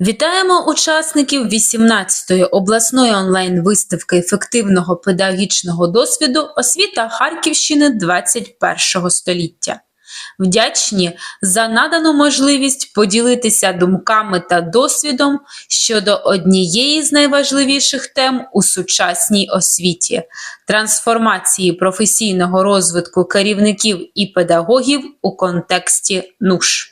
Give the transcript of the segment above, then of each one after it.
Вітаємо учасників 18-ї обласної онлайн-виставки ефективного педагогічного досвіду освіта Харківщини 21 століття. Вдячні за надану можливість поділитися думками та досвідом щодо однієї з найважливіших тем у сучасній освіті трансформації професійного розвитку керівників і педагогів у контексті НУШ.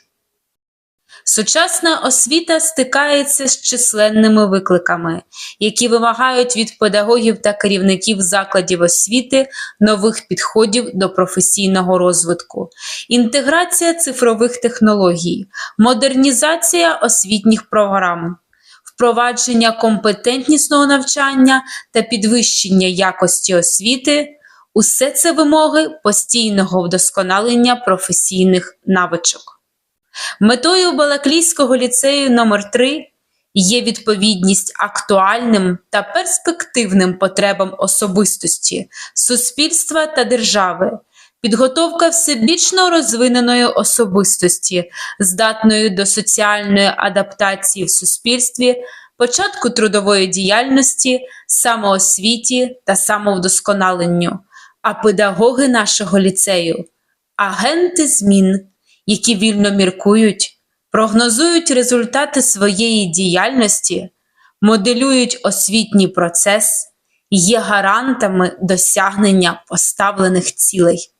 Сучасна освіта стикається з численними викликами, які вимагають від педагогів та керівників закладів освіти нових підходів до професійного розвитку, інтеграція цифрових технологій, модернізація освітніх програм, впровадження компетентнісного навчання та підвищення якості освіти. Усе це вимоги постійного вдосконалення професійних навичок. Метою Балаклійського ліцею номер 3 є відповідність актуальним та перспективним потребам особистості, суспільства та держави, підготовка всебічно розвиненої особистості, здатної до соціальної адаптації в суспільстві, початку трудової діяльності, самоосвіті та самовдосконаленню. А педагоги нашого ліцею агенти змін які вільно міркують, прогнозують результати своєї діяльності, моделюють освітній процес, є гарантами досягнення поставлених цілей.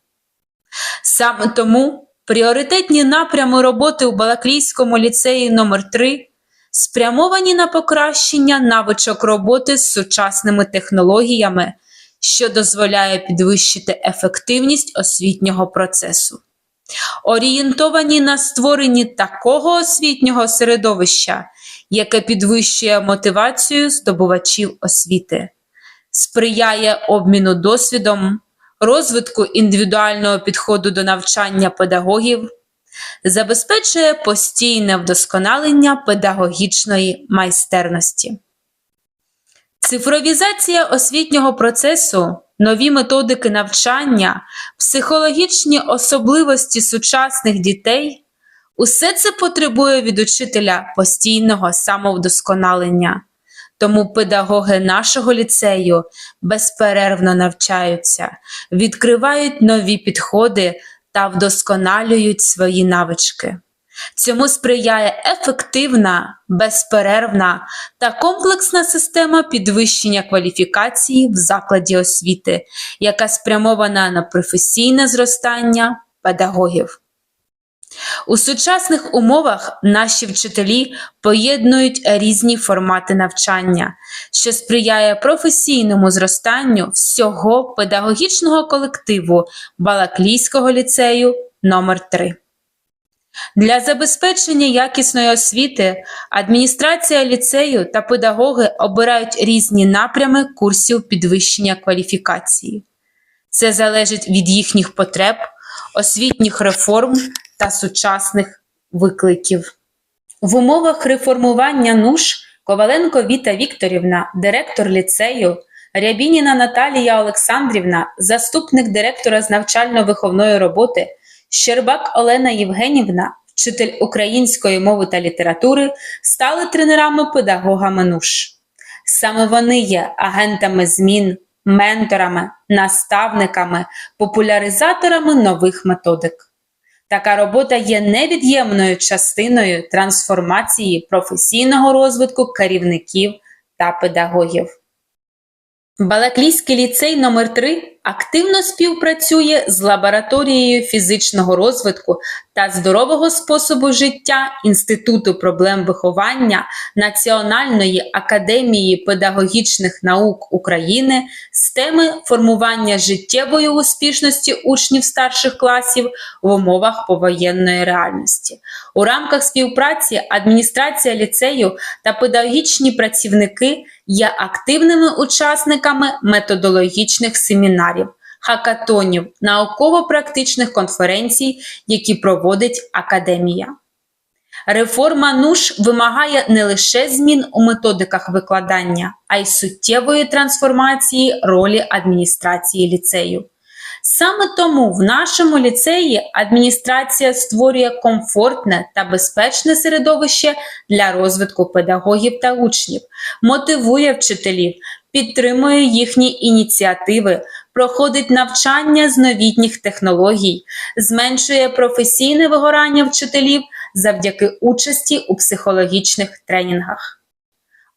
Саме тому пріоритетні напрями роботи у Балаклійському ліцеї номер 3 спрямовані на покращення навичок роботи з сучасними технологіями, що дозволяє підвищити ефективність освітнього процесу орієнтовані на створенні такого освітнього середовища, яке підвищує мотивацію здобувачів освіти, сприяє обміну досвідом, розвитку індивідуального підходу до навчання педагогів, забезпечує постійне вдосконалення педагогічної майстерності. Цифровізація освітнього процесу нові методики навчання, психологічні особливості сучасних дітей усе це потребує від учителя постійного самовдосконалення. Тому педагоги нашого ліцею безперервно навчаються, відкривають нові підходи та вдосконалюють свої навички. Цьому сприяє ефективна, безперервна та комплексна система підвищення кваліфікації в закладі освіти, яка спрямована на професійне зростання педагогів. У сучасних умовах наші вчителі поєднують різні формати навчання, що сприяє професійному зростанню всього педагогічного колективу Балаклійського ліцею номер 3 для забезпечення якісної освіти адміністрація ліцею та педагоги обирають різні напрями курсів підвищення кваліфікації. Це залежить від їхніх потреб, освітніх реформ та сучасних викликів. В умовах реформування НУШ Коваленко Віта Вікторівна, директор ліцею, Рябініна Наталія Олександрівна, заступник директора з навчально-виховної роботи. Щербак Олена Євгенівна, вчитель української мови та літератури, стали тренерами-педагогами НУШ. Саме вони є агентами змін, менторами, наставниками, популяризаторами нових методик. Така робота є невід'ємною частиною трансформації професійного розвитку керівників та педагогів. Балаклійський ліцей номер 3 активно співпрацює з лабораторією фізичного розвитку та здорового способу життя Інституту проблем виховання Національної академії педагогічних наук України з теми формування життєвої успішності учнів старших класів в умовах повоєнної реальності. У рамках співпраці адміністрація ліцею та педагогічні працівники є активними учасниками методологічних семінарів, хакатонів, науково-практичних конференцій, які проводить академія. Реформа НУШ вимагає не лише змін у методиках викладання, а й суттєвої трансформації ролі адміністрації ліцею. Саме тому в нашому ліцеї адміністрація створює комфортне та безпечне середовище для розвитку педагогів та учнів, мотивує вчителів, підтримує їхні ініціативи, проходить навчання з новітніх технологій, зменшує професійне вигорання вчителів завдяки участі у психологічних тренінгах.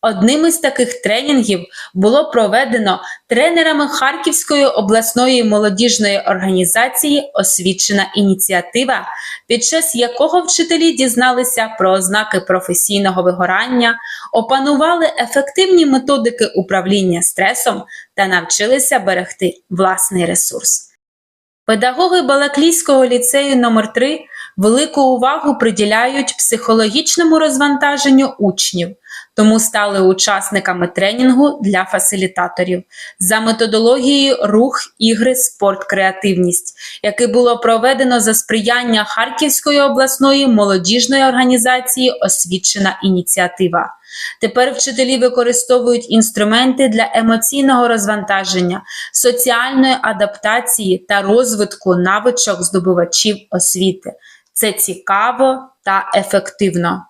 Одним із таких тренінгів було проведено тренерами Харківської обласної молодіжної організації Освічена ініціатива, під час якого вчителі дізналися про ознаки професійного вигорання, опанували ефективні методики управління стресом та навчилися берегти власний ресурс. Педагоги Балаклійського ліцею номер 3 велику увагу приділяють психологічному розвантаженню учнів, тому стали учасниками тренінгу для фасилітаторів за методологією рух, ігри, спорт, креативність, який було проведено за сприяння Харківської обласної молодіжної організації Освічена ініціатива. Тепер вчителі використовують інструменти для емоційного розвантаження, соціальної адаптації та розвитку навичок здобувачів освіти. Це цікаво та ефективно.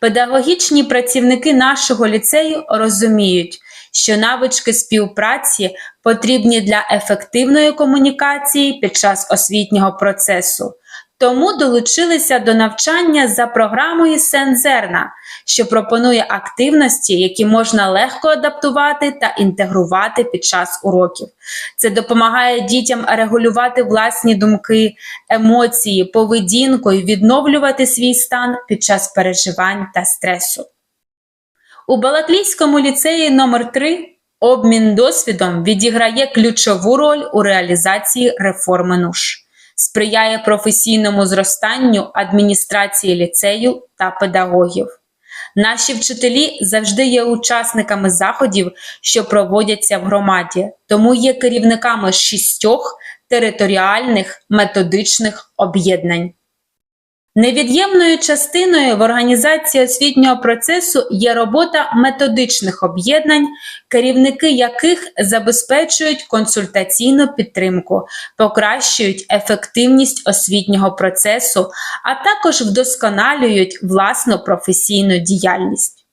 Педагогічні працівники нашого ліцею розуміють, що навички співпраці потрібні для ефективної комунікації під час освітнього процесу. Тому долучилися до навчання за програмою Сензерна, що пропонує активності, які можна легко адаптувати та інтегрувати під час уроків. Це допомагає дітям регулювати власні думки, емоції, поведінку і відновлювати свій стан під час переживань та стресу. У Балаклійському ліцеї номер 3 обмін досвідом відіграє ключову роль у реалізації реформи НУШ, сприяє професійному зростанню адміністрації ліцею та педагогів. Наші вчителі завжди є учасниками заходів, що проводяться в громаді, тому є керівниками шістьох територіальних методичних об'єднань. Невід'ємною частиною в організації освітнього процесу є робота методичних об'єднань, керівники яких забезпечують консультаційну підтримку, покращують ефективність освітнього процесу, а також вдосконалюють власну професійну діяльність.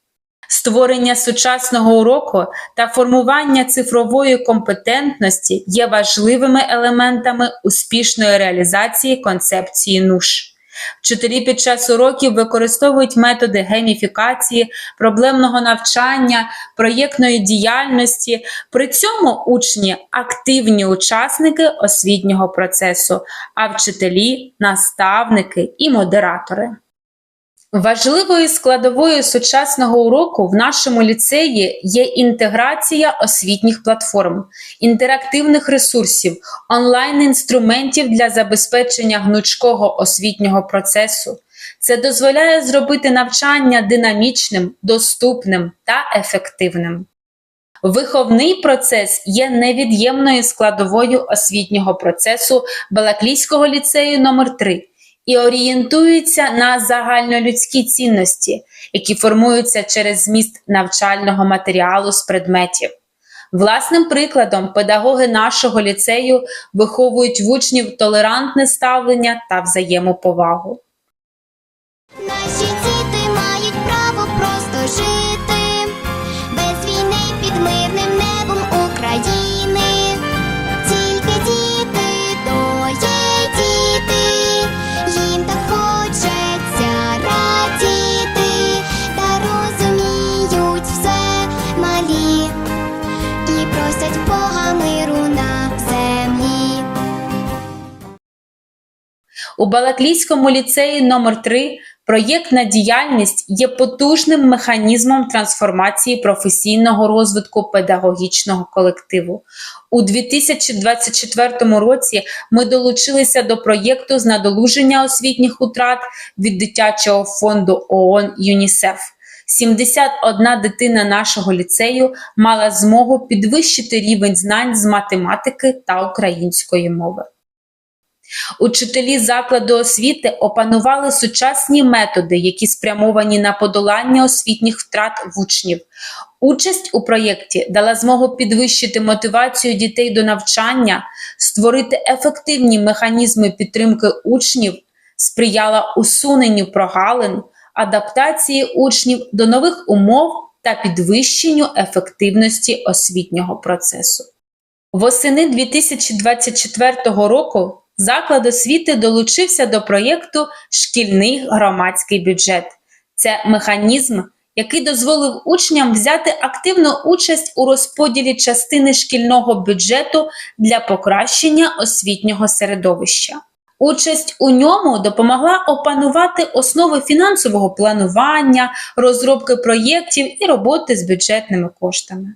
Створення сучасного уроку та формування цифрової компетентності є важливими елементами успішної реалізації концепції НУШ. Вчителі під час уроків використовують методи гейміфікації, проблемного навчання, проєктної діяльності. При цьому учні активні учасники освітнього процесу, а вчителі, наставники і модератори. Важливою складовою сучасного уроку в нашому ліцеї є інтеграція освітніх платформ, інтерактивних ресурсів, онлайн-інструментів для забезпечення гнучкого освітнього процесу. Це дозволяє зробити навчання динамічним, доступним та ефективним. Виховний процес є невід'ємною складовою освітнього процесу Балаклійського ліцею номер 3 і орієнтуються на загальнолюдські цінності, які формуються через зміст навчального матеріалу з предметів. Власним прикладом педагоги нашого ліцею виховують в учнів толерантне ставлення та взаємоповагу. Наші У Балаклійському ліцеї номер 3 проєктна діяльність є потужним механізмом трансформації професійного розвитку педагогічного колективу. У 2024 році ми долучилися до проєкту з надолуження освітніх утрат від дитячого фонду ООН ЮНІСЕФ. 71 дитина нашого ліцею мала змогу підвищити рівень знань з математики та української мови. Учителі закладу освіти опанували сучасні методи, які спрямовані на подолання освітніх втрат в учнів. Участь у проєкті дала змогу підвищити мотивацію дітей до навчання, створити ефективні механізми підтримки учнів, сприяла усуненню прогалин, адаптації учнів до нових умов та підвищенню ефективності освітнього процесу. Восени 2024 року заклад освіти долучився до проєкту Шкільний громадський бюджет. Це механізм, який дозволив учням взяти активну участь у розподілі частини шкільного бюджету для покращення освітнього середовища. Участь у ньому допомогла опанувати основи фінансового планування, розробки проєктів і роботи з бюджетними коштами.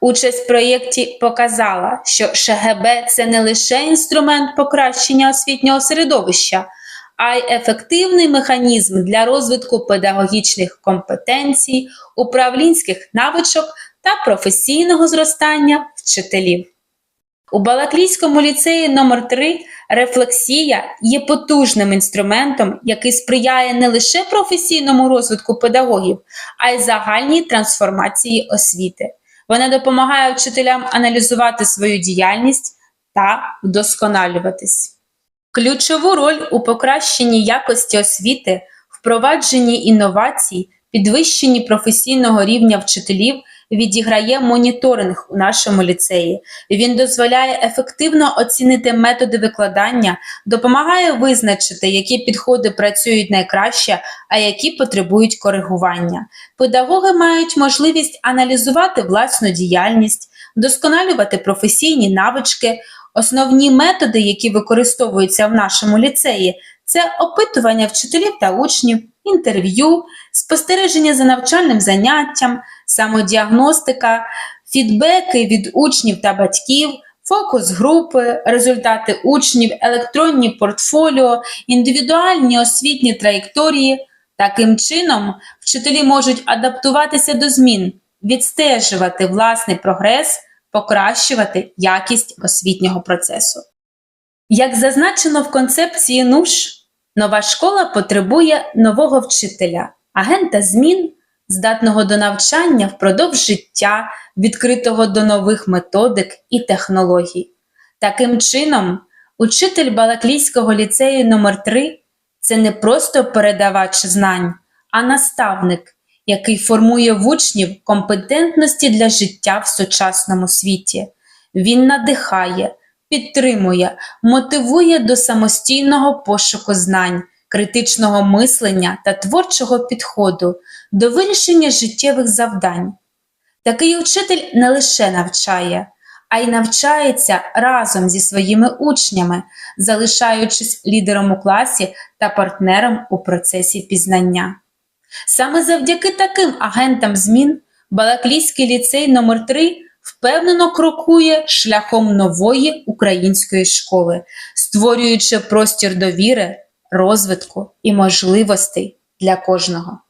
Участь в проєкті показала, що ШГБ це не лише інструмент покращення освітнього середовища, а й ефективний механізм для розвитку педагогічних компетенцій, управлінських навичок та професійного зростання вчителів. У Балаклійському ліцеї номер 3 рефлексія є потужним інструментом, який сприяє не лише професійному розвитку педагогів, а й загальній трансформації освіти. Вона допомагає вчителям аналізувати свою діяльність та вдосконалюватись. Ключову роль у покращенні якості освіти, впровадженні інновацій, підвищенні професійного рівня вчителів відіграє моніторинг у нашому ліцеї. Він дозволяє ефективно оцінити методи викладання, допомагає визначити, які підходи працюють найкраще, а які потребують коригування. Педагоги мають можливість аналізувати власну діяльність, вдосконалювати професійні навички. Основні методи, які використовуються в нашому ліцеї, це опитування вчителів та учнів, інтерв'ю, спостереження за навчальним заняттям, самодіагностика, фідбеки від учнів та батьків, фокус групи, результати учнів, електронні портфоліо, індивідуальні освітні траєкторії. Таким чином, вчителі можуть адаптуватися до змін, відстежувати власний прогрес, покращувати якість освітнього процесу. Як зазначено в концепції НУШ, нова школа потребує нового вчителя, агента змін, здатного до навчання впродовж життя, відкритого до нових методик і технологій. Таким чином, учитель Балаклійського ліцею номер 3 це не просто передавач знань, а наставник, який формує в учнів компетентності для життя в сучасному світі. Він надихає, підтримує, мотивує до самостійного пошуку знань, критичного мислення та творчого підходу до вирішення життєвих завдань. Такий учитель не лише навчає, а й навчається разом зі своїми учнями, залишаючись лідером у класі та партнером у процесі пізнання. Саме завдяки таким агентам змін Балаклійський ліцей номер 3 впевнено крокує шляхом нової української школи, створюючи простір довіри, розвитку і можливостей для кожного.